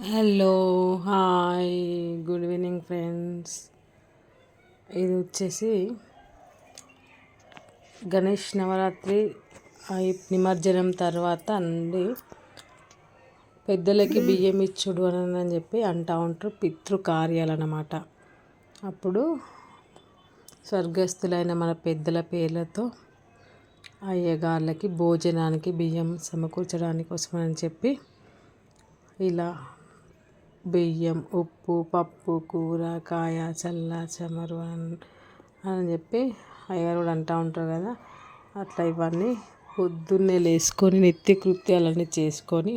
Hello hi good evening friends ఇది వచ్చేసి గణేష్ నవరాత్రి నిమజ్జనం తర్వాత అండి పెద్దలకి బియ్యం ఇచ్చుడు అని చెప్పి అంటూ ఉంటారు పితృకార్యాలు అన్నమాట అప్పుడు స్వర్గస్థులైన మన పెద్దల పేర్లతో అయ్యగార్లకి భోజనానికి బియ్యం సమకూర్చడానికి కోసమని చెప్పి ఇలా బియ్యం ఉప్పు పప్పు కూర కాయ చల్ల చెమరు అని చెప్పి అయ్యగారు కూడా అంటూ ఉంటారు కదా. అట్లా ఇవన్నీ పొద్దున్నే లేసుకొని నిత్య కృత్యాలన్నీ చేసుకొని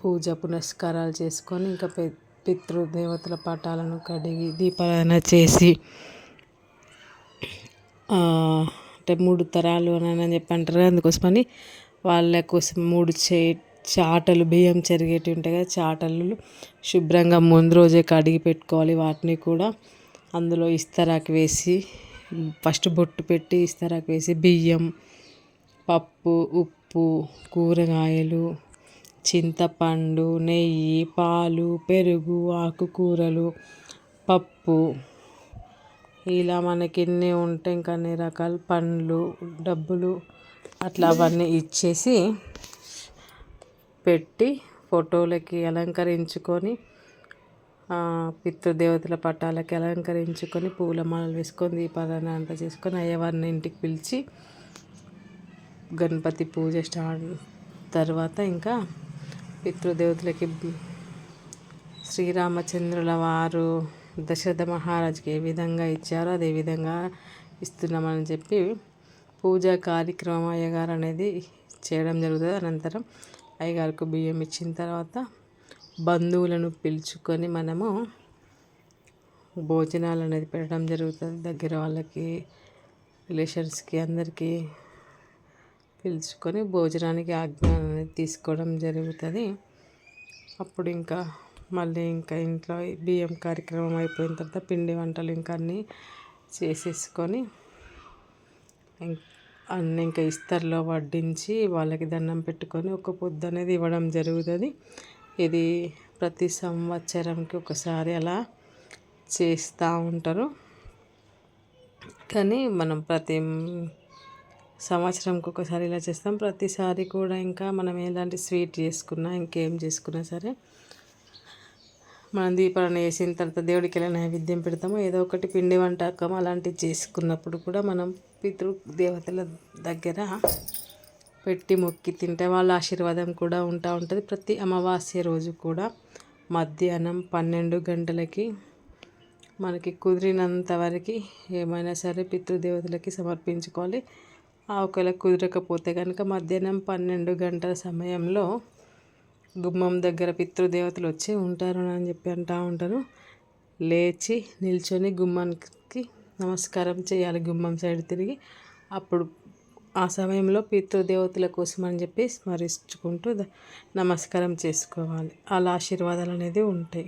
పూజ పునస్కారాలు చేసుకొని ఇంకా పె పితృదేవతల పటాలను కడిగి దీపారాధన చేసి అంటే మూడు తరాలు అని అని చెప్పి అంటారు అందుకోసమని వాళ్ళ కోసం మూడు చే చాటలు బియ్యం చెరిగేటివి ఉంటాయి కదా చాటలు శుభ్రంగా ముందు రోజే కడిగి పెట్టుకోవాలి. వాటిని కూడా అందులో ఇస్తరాకు వేసి ఫస్ట్ బొట్టు పెట్టి ఇస్తరాకు వేసి బియ్యం పప్పు ఉప్పు కూరగాయలు చింతపండు నెయ్యి పాలు పెరుగు ఆకుకూరలు పప్పు. ఇలా మనకి ఎన్ని ఉంటాయి ఇంకా అన్ని రకాల పండ్లు డబ్బులు అట్లా అవన్నీ ఇచ్చేసి పెట్టి ఫోటోలకి అలంకరించుకొని పితృదేవతల పటాలకి అలంకరించుకొని పూలమాలలు వేసుకొని దీపారాధన అంతా చేసుకొని అయ్యవారిని ఇంటికి పిలిచి గణపతి పూజ స్టార్ట్ తర్వాత ఇంకా పితృదేవతలకి శ్రీరామచంద్రుల వారు దశరథ మహారాజుకి ఏ విధంగా ఇచ్చారో అదే విధంగా ఇస్తున్నామని చెప్పి పూజా కార్యక్రమం అయ్యగారు అనేది చేయడం జరుగుతుంది. అనంతరం అయ్యగారికి బియ్యం ఇచ్చిన తర్వాత బంధువులను పిలుచుకొని మనము భోజనాలు అనేది పెట్టడం జరుగుతుంది. దగ్గర వాళ్ళకి రిలేషన్స్కి అందరికీ పిలుచుకొని భోజనానికి ఆజ్ఞ అనేది తీసుకోవడం జరుగుతుంది. అప్పుడు ఇంకా మళ్ళీ ఇంకా ఇంట్లో బియ్యం కార్యక్రమం అయిపోయిన తర్వాత పిండి వంటలు ఇంకా అన్నీ చేసేసుకొని అన్నీ ఇంకా ఇస్తర్లో వడ్డించి వాళ్ళకి దండం పెట్టుకొని ఒక పొద్దు అనేది ఇవ్వడం జరుగుతుంది. ఇది ప్రతి సంవత్సరంకి ఒకసారి అలా చేస్తూ ఉంటారు. కానీ మనం ప్రతి సంవత్సరంకి ఒకసారి ఇలా చేస్తాం. ప్రతిసారి కూడా ఇంకా మనం ఎలాంటి స్వీట్ చేసుకున్నా ఇంకేం చేసుకున్నా సరే మనం దీపాలను వేసిన తర్వాత దేవుడికి ఎలా నైవేద్యం పెడతామో ఏదో ఒకటి పిండి వంటకం అలాంటివి చేసుకున్నప్పుడు కూడా మనం పితృ దేవతల దగ్గర పెట్టి మొక్కి తింటే వాళ్ళ ఆశీర్వాదం కూడా ఉంటా ఉంటుంది. ప్రతి అమావాస్య రోజు కూడా మధ్యాహ్నం పన్నెండు గంటలకి మనకి కుదిరినంత వరకు ఏమైనా సరే పితృదేవతలకి సమర్పించుకోవాలి. ఆ ఒకవేళ కుదరకపోతే కనుక మధ్యాహ్నం పన్నెండు గంటల సమయంలో గుమ్మం దగ్గర పితృదేవతలు వచ్చి ఉంటారు అని చెప్పి అంటూ ఉంటారు. లేచి నిల్చొని గుమ్మానికి నమస్కారం చేయాలి గుమ్మం సైడ్ తిరిగి. అప్పుడు ఆ సమయంలో పితృదేవతల కోసం అని చెప్పి స్మరించుకుంటూ నమస్కారం చేసుకోవాలి. అలా ఆశీర్వాదాలు అనేది ఉంటాయి.